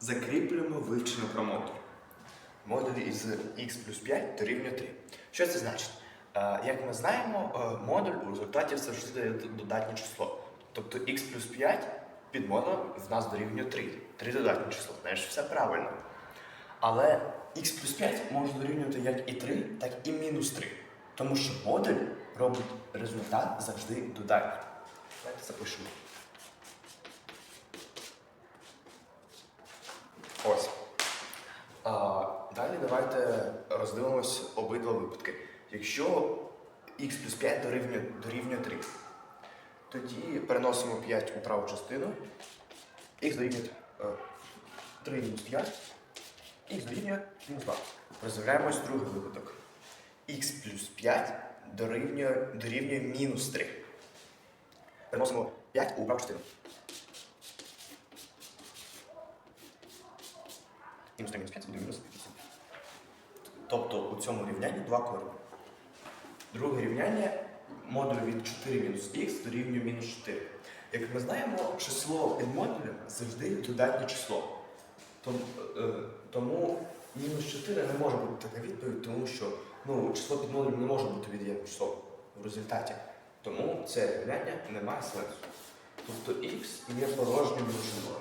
Закріплюємо вивчення про модуль. Модуль із x плюс 5 дорівнює 3. Що це значить? Е, Як ми знаємо, е, модуль у результаті завжди дає додатнє число. Тобто x плюс 5 під модулем в нас дорівнює 3. 3 додатнє число. Знаєш, все правильно. Але x плюс 5 може дорівнювати як і 3, так і мінус 3. Тому що модуль робить результат завжди додатнім. Давайте запишемо. Ось. А, далі давайте роздивимось обидва випадки. Якщо x плюс 5 дорівнює, дорівнює 3, тоді переносимо 5 у праву частину. x дорівнює е, 3 мінус 5, x дорівнює мінус 2. Роздивляємось другий випадок. x плюс 5 дорівнює, дорівнює мінус 3. Переносимо 5 у праву частину. Мінус 3 мінус 5 буде мінус 8. Тобто у цьому рівнянні два корені. Друге рівняння модуль від 4 мінус х дорівнює мінус 4. Як ми знаємо, число під модулем завжди додатнє число. Тому, е, мінус 4 не може бути така відповідь, тому що ну, число під модулем не може бути від'ємним числом в результаті. Тому це рівняння не має сенсу. Тобто х є порожнім множиною.